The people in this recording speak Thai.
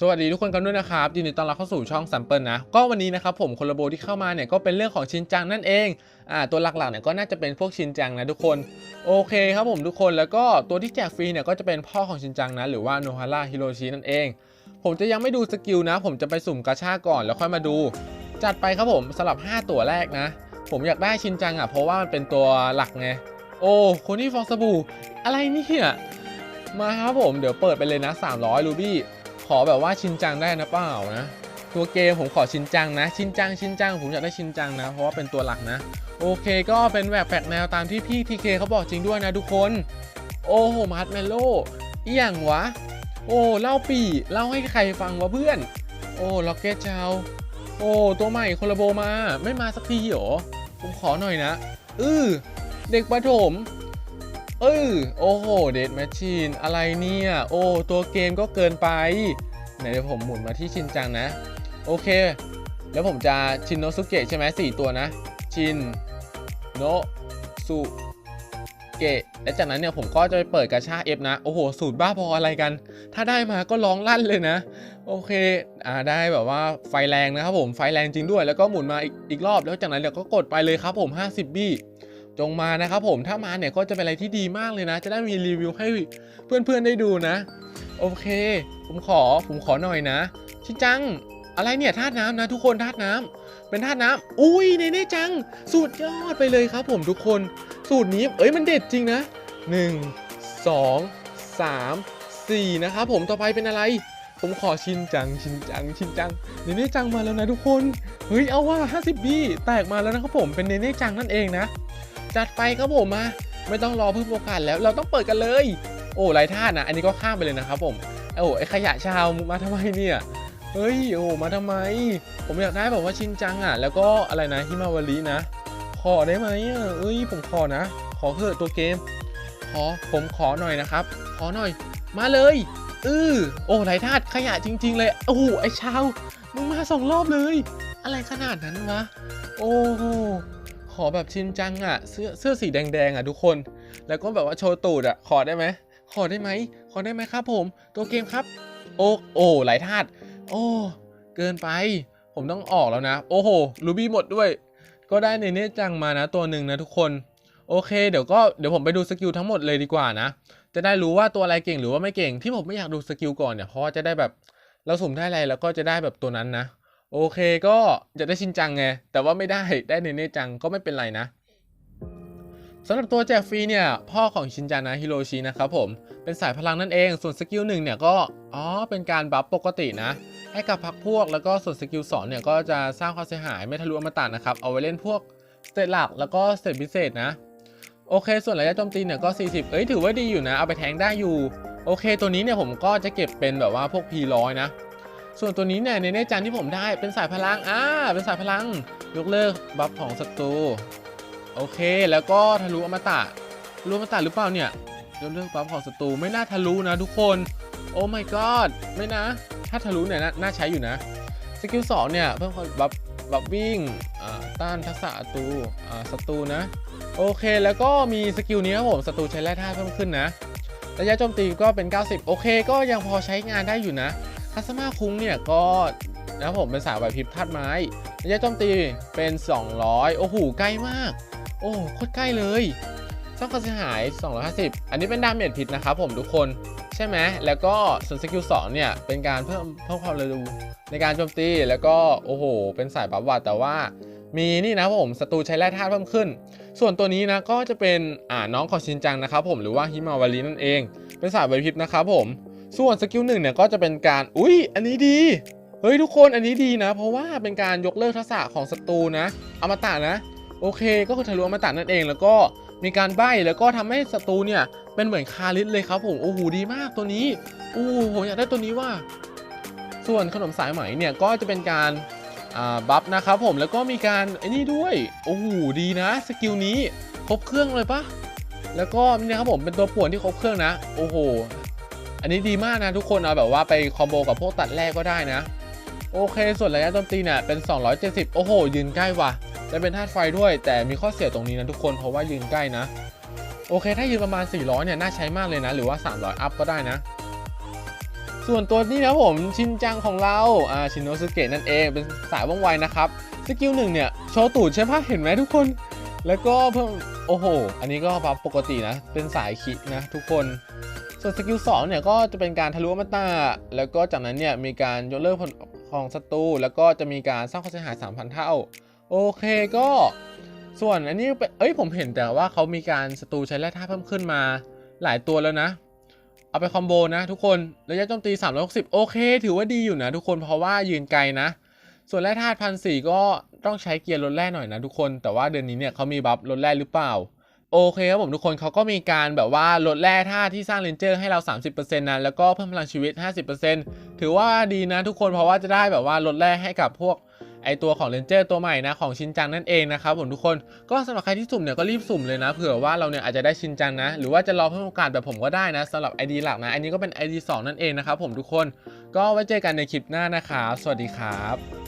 สวัสดีทุกคนกันด้วยนะครับยินดีต้อนรับเข้าสู่ช่องซัมเปิลนะก็วันนี้นะครับผมคนละโบที่เข้ามาเนี่ยก็เป็นเรื่องของชินจังนั่นเองอ่าตัวหลักๆเนี่ยก็น่าจะเป็นพวกชินจังนะทุกคนโอเคครับผมทุกคนแล้วก็ตัวที่แจกฟรีเนี่ยก็จะเป็นพ่อของชินจังนะหรือว่าโนฮาร่าฮิโรชินั่นเอง ผมจะยังไม่ดูสกิลนะ ผมจะไปสุ่มกาชาก่อนแล้วค่อยมาดู จัดไปครับผมสลับ 5 ตัวแรกนะ ผมอยากได้ชินจังอะเพราะว่ามันเป็นตัวหลักไงโอ้คนที่ฟองสบู่อะไรเนี่ยมาครับผมเดี๋ยวเปิดไปเลยนะ 300รูบี้ ขอแบบว่าชินจังได้นะเปล่านะ ตัวเกมผมขอชินจังนะ ชินจังชินจังผมอยากได้ชินจังนะ เพราะว่าเป็นตัวหลักนะ โอเคก็เป็นแบบแปลกแนวตามที่พี่ทีเคเขาบอกจริงด้วยนะทุกคน โอ้โหมาร์ทเมลโล่อีหยังวะ โอ้เล่าปีเล่าให้ใครฟังวะเพื่อน โอ้ล็อกเก็ตชาวโอ้ตัวใหม่โคลาโบมาไม่มาสักทีหรอผมขอหน่อยนะ อือเด็กประถม เออโอ้โหเดดแมชชีนอะไรเนี่ย โอ้ ตัวเกมก็เกินไป ไหนเดี๋ยวผมหมุนมาที่ชินจังนะ โอเค แล้วผมจะชินโนสุเกะใช่ไหมสี่ตัวนะ ชินโนสุเกะและจากนั้นเนี่ยผมก็จะไปเปิดกาชาเอฟนะ โอ้โห สูตรบ้าพออะไรกัน ถ้าได้มาก็ร้องลั่นเลยนะ โอเค อ่าได้แบบว่าไฟแรงนะครับผมไฟแรงจริงด้วย แล้วก็หมุนมาอีกอีกรอบแล้วจากนั้นเดี๋ยวก็กดไปเลยครับผม 50บี้ จงมานะครับผมถ้ามาเนี่ยก็จะเป็นอะไรที่ดีมากเลยนะ จะได้มีรีวิวให้เพื่อนๆได้ดูนะ โอเค ผมขอผมขอหน่อยนะ ชินจังอะไรเนี่ยธาตุน้ำนะทุกคนธาตุน้ำเป็นธาตุน้ำอุ้ยเนเน่จังสุดยอดไปเลยครับผมทุกคน สูตรนี้เอ้ยมันเด็ดจริงนะ 1 2 3 4 นะครับผมต่อไปเป็นอะไร ผมขอชินจังชินจังชินจังเนเน่จังมาแล้วนะทุกคนเฮ้ยเอาว่า 50บีแตกมาแล้วนะครับผมเป็นเนเน่จังนั่นเองนะ จัดไปครับผมมาไม่ต้องรอเพิ่มโอกาสแล้วเราต้องเปิดกันเลย โอ้ไรท่าตุนะอันนี้ก็ข้ามไปเลยนะครับผมโอ้ไอขยะชาวมาทำไมเนี่ยเฮ้ยโอ้มาทำไม ผมอยากได้แบบว่าชินจังอะ แล้วก็อะไรนะฮิมาวารีนะ ขอได้ไหมเอ้ยผมขอนะ ขอเถอะตัวเกม ขอผมขอหน่อยนะครับ ขอหน่อย มาเลยอือโอ้ไรธาตุขยะจริง ๆ เลยโอ้โหไอชาวมึงมาสองรอบเลย อะไรขนาดนั้นวะ โอ้ ขอแบบชินจังอะเสื้อเสื้อสีแดงๆอะทุกคน แล้วก็แบบว่าโชว์ตูดอะขอได้ไหมขอได้ไหมขอได้ไหมครับผม ตัวเกมครับ โอ้โอ้หลายธาตุโอ้ เกินไป ผมต้องออกแล้วนะ โอ้โหรูบี้หมดด้วย ก็ได้เนเน่จังมานะตัวหนึ่งนะทุกคนโอเคเดี๋ยวก็เดี๋ยวผมไปดูสกิลทั้งหมดเลยดีกว่านะ จะได้รู้ว่าตัวอะไรเก่งหรือว่าไม่เก่งที่ผมไม่อยากดูสกิลก่อนเนี่ยเพราะว่าจะได้แบบเราสุ่มได้อะไรแล้วก็จะได้แบบตัวนั้นนะ โอเคก็จะได้ชินจังไง แต่ว่าไม่ได้ได้เนเน่จังก็ไม่เป็นไรนะสำหรับตัวแจกฟรีเนี่ย พ่อของชินจังนะฮิโรชินะครับผม เป็นสายพลังนั่นเอง ส่วนสกิลหนึ่งเนี่ยก็ อ๋อ เป็นการบัฟปกตินะ ให้กับพักพวก แล้วก็ส่วนสกิลสองเนี่ย ก็จะสร้างความเสียหายไม่ทะลุอมตะนะครับ เอาไว้เล่นพวกสเตตหลัก แล้วก็สเตตพิเศษนะ โอเค ส่วนระยะโจมตีเนี่ยก็ 40 เอ้ย ถือว่าดีอยู่นะ เอาไปแทงได้อยู่ โอเค ตัวนี้เนี่ยผมก็จะเก็บเป็นแบบว่าพวก P100 นะ ส่วนตัวนี้เนี่ยในเนจันที่ผมได้เป็นสายพลังอ่าเป็นสายพลังยกเลิกบัฟของศัตรูโอเค แล้วก็ทะลุอมตะทะลุอมตะหรือเปล่าเนี่ยยกเลิกบัฟของศัตรูไม่น่าทะลุนะทุกคนโอ้ my god ไม่นะ ถ้าทะลุเนี่ยนน่าใช้อยู่นะสกิลสองเนี่ยเพิ่มความบัฟบัฟวิ่งต้านทักษะศัตรูศัตรูนะ โอเคแล้วก็มีสกิลนี้ครับผมศัตรูใช้แร่ธาตุเพิ่มขึ้นนะระยะโจมตีก็เป็น 90 โอเค ก็ยังพอใช้งานได้อยู่นะ คัสมาคุ้งเนี่ยก็นะผมเป็นสายไหวพริบธาตุไม้ระยะโจมตีเป็น 200 โอ้โห ใกล้มาก โอ้โคตรใกล้เลยสร้างความเสียหาย 250 อันนี้เป็นดาเมจผิดนะครับผมทุกคนใช่ไหม แล้วก็ส่วนสกิล2เนี่ย เป็นการเพิ่มเพิ่มความเร็วในการโจมตีแล้วก็โอ้โห เป็นสายบัฟวัดแต่ว่ามีนี่นะครับผมศัตรูใช้แร่ธาตุเพิ่มขึ้น ส่วนตัวนี้นะก็จะเป็นอ่าน้องของชินจังนะครับผมหรือว่าฮิมาวารีนั่นเอง เป็นสายไวพริบนะครับผม ส่วนสกิลหนึ่งเนี่ยก็จะเป็นการ อุ้ยอันนี้ดี เฮ้ยทุกคนอันนี้ดีนะ เพราะว่าเป็นการยกเลิกทักษะของศัตรูนะอมตะนะ โอเค ก็คือทะลุอมตะนั่นเองแล้วก็มีการใบ้แล้วก็ทำให้ศัตรูเนี่ยเป็นเหมือนคาริสเลยครับผมโอ้โหดีมากตัวนี้โอ้ผมอยากได้ตัวนี้ว่า ส่วนขนมสายไหมเนี่ยก็จะเป็นการอ่าบัฟนะครับผมแล้วก็มีการไอ้นี่ด้วยโอ้โหดีนะสกิลนี้ครบเครื่องเลยปะแล้วก็นี่นะครับผมเป็นตัวป่วนที่ครบเครื่องนะ โอ้โห อันนี้ดีมากนะทุกคนเอาแบบว่าไปคอมโบกับพวกตัดแรกก็ได้นะ โอเค ส่วนระยะโจมตีเนี่ยเป็น 270 โอ้โห ยืนใกล้ว่ะและเป็นธาตุไฟด้วย แต่มีข้อเสียตรงนี้นะทุกคนเพราะว่ายืนใกล้นะ โอเค ถ้ายืนประมาณ 400 เนี่ยน่าใช้มากเลยนะ หรือว่า 300 อัพก็ได้นะ ส่วนตัวนี้นะผมชินจังของเราอ่าชินโนสุเกะนั่นเองเป็นสายว่องไวนะครับสกิลหนึ่งเนี่ยโชว์ตูดใช่ปะเห็นไหมทุกคน แล้วก็เพิ่มโอ้โห อันนี้ก็บัฟปกตินะ เป็นสายคินะทุกคน ส่วนสกิล2เนี่ยก็จะเป็นการทะลุอมตะแล้วก็จากนั้นเนี่ยมีการยกเลิกผลของศัตรูแล้วก็จะมีการสร้างความเสียหาย 3,000 เท่า โอเคก็ส่วนอันนี้เป้ยผมเห็นแต่ว่าเขามีการศัตรูใช้แร่ธาตุเพิ่มขึ้นมาหลายตัวแล้วนะ เอาไปคอมโบนะทุกคนระยะโจมตี 360 โอเค ถือว่าดีอยู่นะทุกคนเพราะว่ายืนไกลนะ ส่วนแร่ธาตุพันสี่ก็ต้องใช้เกียร์ลดแร่หน่อยนะทุกคน แต่ว่าเดือนนี้เนี่ยเขามีบัฟลดแร่หรือเปล่า โอเคครับผมทุกคนเขาก็มีการแบบว่าลดแร่ธาตุที่สร้างเลนเจอร์ให้เรา 30%นะแล้วก็เพิ่มพลังชีวิต 50%ถือว่าดีนะทุกคนเพราะว่าจะได้แบบว่าลดแร่ให้กับพวกไอตัวของเลนเจอร์ตัวใหม่นะของชินจังนั่นเองนะครับผมทุกคนก็สำหรับใครที่สุ่มเนี่ยก็รีบสุ่มเลยนะเผื่อว่าเราเนี่ยอาจจะได้ชินจังนะ หรือว่าจะรอเพิ่มโอกาสแบบผมก็ได้นะสำหรับ ID หลักนะอันนี้ก็เป็น ID 2 นั่นเองนะครับผมทุกคนก็ไว้เจอกันในคลิปหน้านะครับสวัสดีครับ